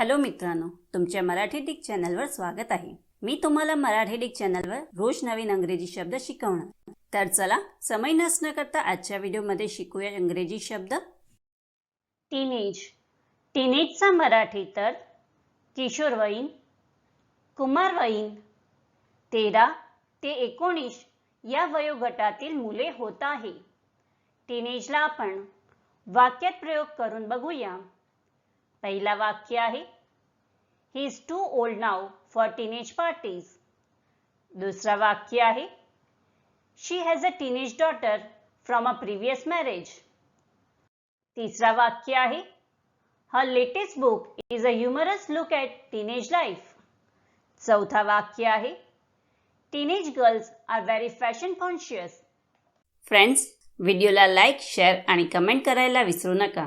Hello मित्रांनो तुमच्या Marathi Dick चॅनलवर स्वागत आहे. मी तुम्हाला मराठी डिक चॅनलवर रोज नवीन अंग्रेजी शब्द शिकवणार. तर चला समय नसणं करता आजच्या व्हिडिओमध्ये शिकूया इंग्रजी शब्द. टीनेज टीनेजचा मराठी तर किशोरवयीन कुमारवयीन तेरा ते एकोणीस या वयोगटातील मुले होत आहे. टीनेजला आपण वाक्यात प्रयोग करून बघूया. पहिला वाक्य आहे. He is too old now for teenage parties दुसरा वाक्य आहे. She has a teenage daughter from a previous marriage तिसरा वाक्य आहे. Her latest book is a humorous look at teenage life चौथा वाक्य आहे. Teenage girls are very fashion conscious friends व्हिडिओला लाईक शेअर आणि कमेंट करायला विसरू नका.